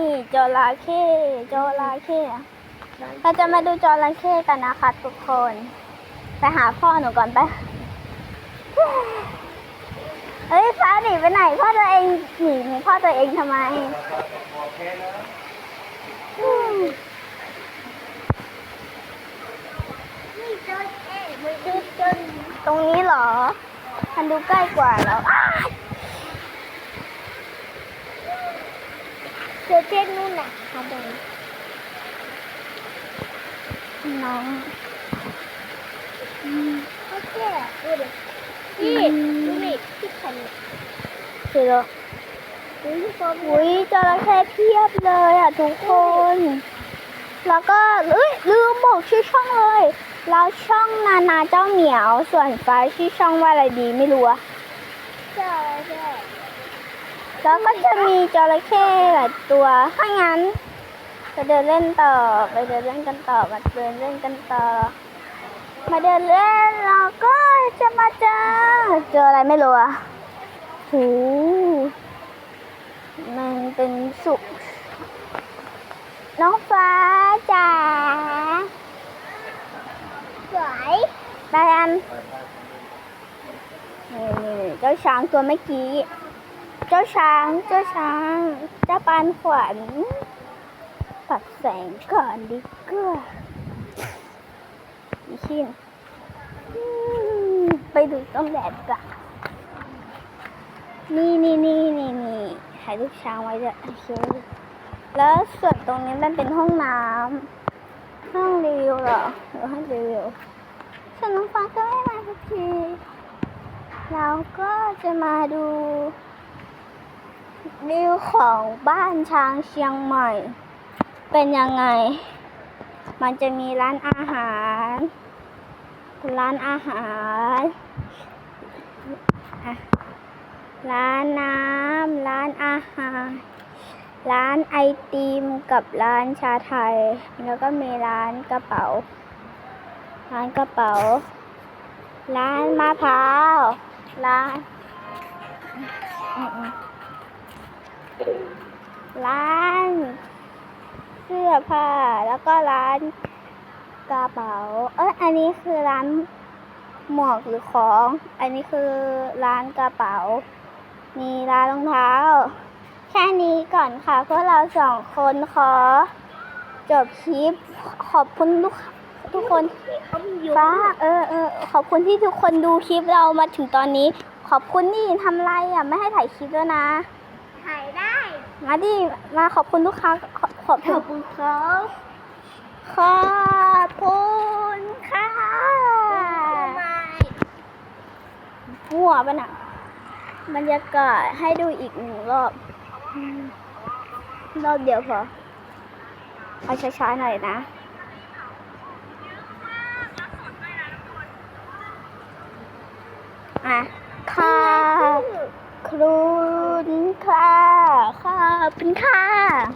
นี่จระเข้จระเข้เราจะมาดูจระเข้กันนะคะทุกคน ไปหาพ่อหนูก่อนไป เฮ้ยฟ้าหนีไปไหน พ่อตัวเองหนีหนีพ่อตัวเองทำไม ตรงนี้เหรอ มันดูใกล้กว่าแล้ว อ้าวเจอเจนนู่นน่ะค่ะเดินน้องโอเคดูดิพี่ดูนี่พี่ขันคือแล้วดูที่โฟมอุ้ยจระเข้เพียบเลยอะทุกคน แล้วก็เอ้ยลืมบอกชื่อช่องเลย เราช่องนานาเจ้าเหมียว ส่วนฟ้าชื่อช่องว่าอะไรดีไม่รู้อะใช่ใช่ แล้วก็จะมีจระเข้หลายตัว ถ้างั้นไปเดินเล่นต่อ ไปเดินเล่นกันต่อ มาเดินเล่นกันต่อ มาเดินเล่นแล้วก็จะมาเจอ เจออะไรไม่รู้อะโหมันเป็นสุกน้องฟ้าจ๋าสวยไปอันนี่เจ้าช้างตัวเมื่อกี้ เจ้าช้าง เจ้าช้าง เจ้าปานขวัญตัดแสงก่อนดีกว่าอีชินอืมไปดูต้นแบบกันนี่นี่นี่นี่นี่ถ่ายรูปช้างไว้ด้วยโอเคแล้วส่วนตรงนี้มันเป็นห้องน้ำห้องรีวิวเหรอหรือห้องรีวิวส่วนน้องฟ้าก็ไม่มาสักทีเราก็จะมาดู วิวของบ้านช้างเชียงใหม่ เป็นยังไง มันจะมีร้านอาหาร ร้านอาหาร ร้านน้ำ ร้านอาหาร ร้านไอติมกับร้านชาไทย แล้วก็มีร้านกระเป๋า ร้านกระเป๋า ร้านมะพร้าว ร้าน ร้านเสื้อผ้าแล้วก็ร้านกระเป๋า เอ้ยอันนี้คือร้านหมวกหรือของ อันนี้คือร้านกระเป๋า มีร้านรองเท้า แค่นี้ก่อนค่ะพวกเราสองคนขอ จบคลิป ขอบคุณทุกทุกคนฟ้าเออเออขอบคุณที่ทุกคนดูคลิปเรามาถึงตอนนี้ ขอบคุณนี่ทำไรอะ ไม่ให้ถ่ายคลิปแล้วยนะ มาดิมาขอบคุณลูกค้าขอขอบขอบคุณครับขอบคุณค่ะไม่มั่วปะน่ะบรรยากาศให้ดูอีกหนึ่งรอบอืมรอบเดียวพอเอาช้าๆหน่อยนะอะค่ะครูนค่ะ ขอบคุณค่ะ